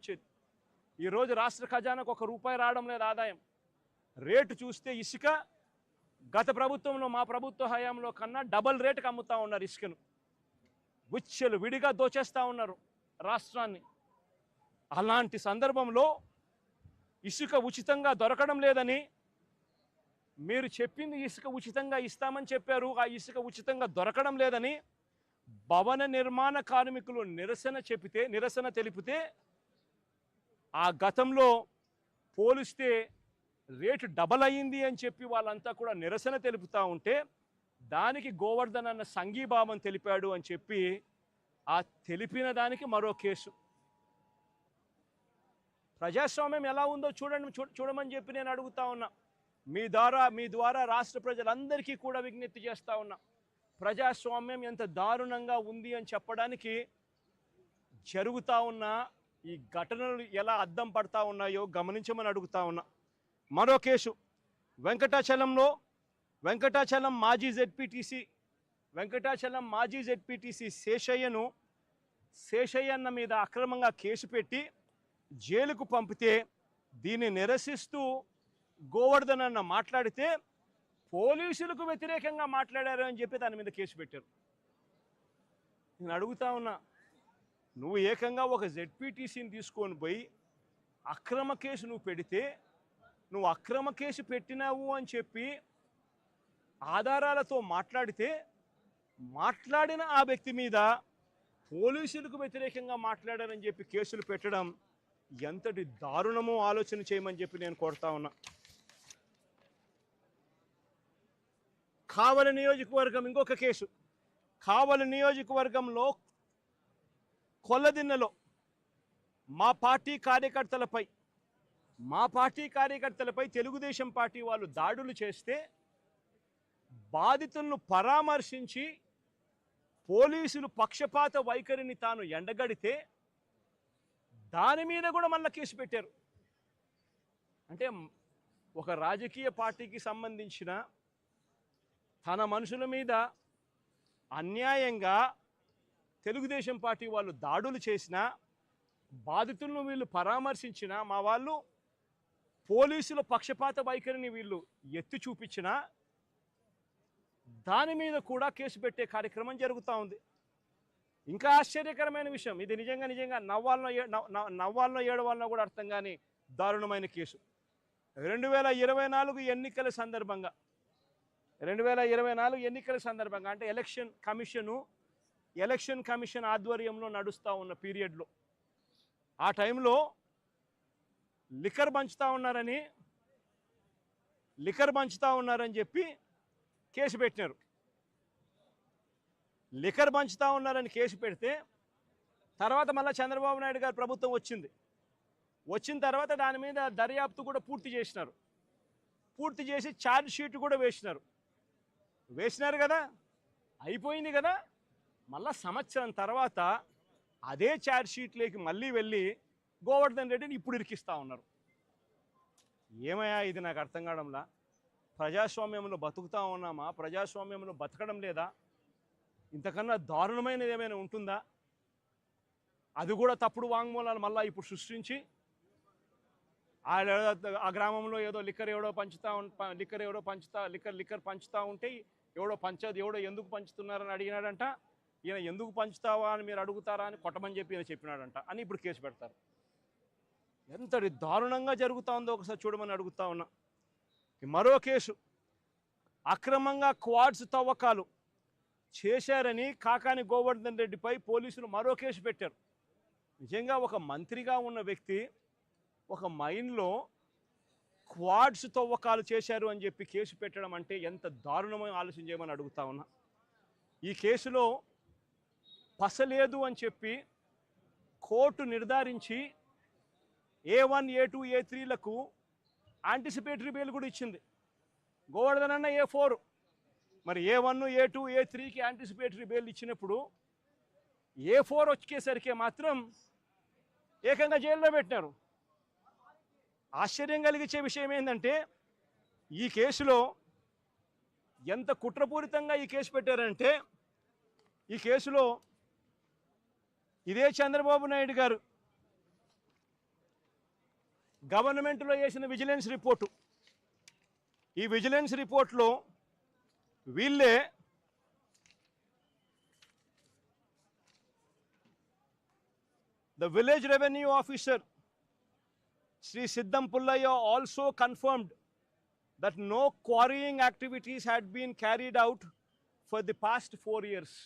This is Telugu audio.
వచ్చేది. ఈరోజు రాష్ట్ర ఖజానాకు ఒక రూపాయి రావడం లేదు ఆదాయం. రేటు చూస్తే ఇసుక గత ప్రభుత్వంలో మా ప్రభుత్వ హయాంలో కన్నా డబల్ రేటుకి అమ్ముతా ఉన్నారు ఇసుకను గుచ్చెలు విడిగా దోచేస్తూ ఉన్నారు రాష్ట్రాన్ని. అలాంటి సందర్భంలో ఇసుక ఉచితంగా దొరకడం లేదని మీరు చెప్పింది ఇసుక ఉచితంగా ఇస్తామని చెప్పారు. ఆ ఇసుక ఉచితంగా దొరకడం లేదని భవన నిర్మాణ కార్మికులు నిరసన చెబితే నిరసన తెలిపితే ఆ గతంలో పోలిస్తే రేటు డబల్ అయ్యింది అని చెప్పి వాళ్ళంతా కూడా నిరసన తెలుపుతూ ఉంటే దానికి గోవర్ధన్ అన్న సంఘీభావం తెలిపాడు అని చెప్పి ఆ తెలిపిన దానికి మరో కేసు. ప్రజాస్వామ్యం ఎలా ఉందో చూడండి చూ- చూడమని చెప్పి నేను అడుగుతా ఉన్నా. మీ ద్వారా మీ ద్వారా రాష్ట్ర ప్రజలందరికీ కూడా విజ్ఞప్తి చేస్తూ ఉన్నా. ప్రజాస్వామ్యం ఎంత దారుణంగా ఉంది అని చెప్పడానికి జరుగుతూ ఉన్న ఈ ఘటనలు ఎలా అద్దం పడతా ఉన్నాయో గమనించమని అడుగుతా ఉన్నా. మరో కేసు. వెంకటాచలంలో వెంకటాచలం మాజీ జెడ్పీటీసీ వెంకటాచలం మాజీ జెడ్పీటీసీ శేషయ్యను శేషయ్యన్న మీద అక్రమంగా కేసు పెట్టి జైలుకు పంపితే దీన్ని నిరసిస్తూ గోవర్ధన్ అన్న మాట్లాడితే పోలీసులకు వ్యతిరేకంగా మాట్లాడారు అని చెప్పి దాని మీద కేసు పెట్టారు. నేను అడుగుతా ఉన్నా నువ్వు ఏకంగా ఒక జెడ్పీటీసీని తీసుకొని పోయి అక్రమ కేసు నువ్వు పెడితే నువ్వు అక్రమ కేసు పెట్టినావు అని చెప్పి ఆధారాలతో మాట్లాడితే మాట్లాడిన ఆ వ్యక్తి మీద పోలీసులకు వ్యతిరేకంగా మాట్లాడారని చెప్పి కేసులు పెట్టడం ఎంతటి దారుణమో ఆలోచన చేయమని చెప్పి నేను కోరుతా ఉన్నా. కావలి నియోజకవర్గం ఇంకొక కేసు. కావలి నియోజకవర్గంలో కొల్లదిన్నెలో మా పార్టీ కార్యకర్తలపై మా పార్టీ కార్యకర్తలపై తెలుగుదేశం పార్టీ వాళ్ళు దాడులు చేస్తే బాధితులను పరామర్శించి పోలీసులు పక్షపాత వైఖరిని తాను ఎండగడితే దాని మీద కూడా మళ్ళీ కేసు పెట్టారు. అంటే ఒక రాజకీయ పార్టీకి సంబంధించిన తన మనుషుల మీద అన్యాయంగా తెలుగుదేశం పార్టీ వాళ్ళు దాడులు చేసినా బాధితులను వీళ్ళు పరామర్శించినా మా వాళ్ళు పోలీసుల పక్షపాత వైఖరిని వీళ్ళు ఎత్తి చూపించినా దాని మీద కూడా కేసు పెట్టే కార్యక్రమం జరుగుతూ ఉంది. ఇంకా ఆశ్చర్యకరమైన విషయం ఇది నిజంగా నిజంగా నవ్వాలనో ఏ- నవ్వాలనో ఏడవాలనో కూడా అర్థం కానీ దారుణమైన కేసు. రెండు వేల ఇరవై నాలుగు ఎన్నికల సందర్భంగా రెండు వేల ఇరవై నాలుగు ఎన్నికల సందర్భంగా అంటే ఎలక్షన్ కమిషను ఎలక్షన్ కమిషన్ ఆధ్వర్యంలో నడుస్తూ ఉన్న పీరియడ్లో ఆ టైంలో లిక్కర్ పంచుతా ఉన్నారని లిక్కర్ పంచుతా ఉన్నారని చెప్పి కేసు పెట్టినారు. లిక్కర్ పంచుతా ఉన్నారని కేసు పెడితే తర్వాత మళ్ళీ చంద్రబాబు నాయుడు గారు ప్రభుత్వం వచ్చింది. వచ్చిన తర్వాత దాని మీద దర్యాప్తు కూడా పూర్తి చేసినారు. పూర్తి చేసి ఛార్జ్ షీట్ కూడా వేసినారు. వేసినారు కదా? అయిపోయింది కదా? మళ్ళా సంవత్సరం తర్వాత అదే ఛార్జ్ షీట్లోకి మళ్ళీ వెళ్ళి గోవర్ధన్ రెడ్డిని ఇప్పుడు ఇరికిస్తూ ఉన్నారు. ఏమయ్యా ఇది నాకు అర్థం కావడంలా? ప్రజాస్వామ్యంలో బతుకుతా ఉన్నామా? ప్రజాస్వామ్యంలో బతకడం లేదా? ఇంతకన్నా దారుణమైనది ఏమైనా ఉంటుందా? అది కూడా తప్పుడు వాంగ్మూలాలు మళ్ళీ ఇప్పుడు సృష్టించి ఆ ఆ గ్రామంలో ఏదో లిక్కర్ ఎవడో పంచుతా లిక్కర్ ఎవడో పంచుతా లిక్కర్ లిక్కర్ పంచుతా ఉంటే ఎవడో పంచదు ఎవడో ఎందుకు పంచుతున్నారని అడిగినాడంట. ఈయన ఎందుకు పంచుతావా అని మీరు అడుగుతారా అని కొట్టమని చెప్పి ఈయన చెప్పినాడంట. అని ఇప్పుడు కేసు పెడతారు. ఎంతటి దారుణంగా జరుగుతూ ఉందో ఒకసారి చూడమని అడుగుతా ఉన్నా. ఈ మరో కేసు. అక్రమంగా క్వాడ్స్ తవ్వకాలు చేశారని కాకాని గోవర్ధన్ రెడ్డిపై పోలీసులు మరో కేసు పెట్టారు. నిజంగా ఒక మంత్రిగా ఉన్న వ్యక్తి ఒక మైన్లో క్వాడ్స్ తవ్వకాలు చేశారు అని చెప్పి కేసు పెట్టడం అంటే ఎంత దారుణమైన ఆలోచన చేయమని అడుగుతా ఉన్నా. ఈ కేసులో పసలేదు అని చెప్పి కోర్టు నిర్ధారించి A one A two A త్రీలకు anticipatory bail కూడా ఇచ్చింది. గోవర్ధన్ అన్న ఏ ఫోర్ మరి ఏ వన్ ఏ టూ ఏ త్రీకి యాంటిసిపేటరీ బెయిల్ ఇచ్చినప్పుడు ఏ ఫోర్ వచ్చేసరికి మాత్రం ఏకంగా జైల్లో పెట్టినారు. ఆశ్చర్యం కలిగించే విషయం ఏంటంటే ఈ కేసులో ఎంత కుట్రపూరితంగా ఈ కేసు పెట్టారంటే ఈ కేసులో ఇదే చంద్రబాబు నాయుడు గారు. గవర్నమెంట్లో వేసిన విజిలెన్స్ రిపోర్టు. ఈ విజిలెన్స్ రిపోర్ట్లో వీళ్ళే the village revenue officer Shri Siddham Pullaiah also confirmed that no quarrying activities had been carried out for the past four years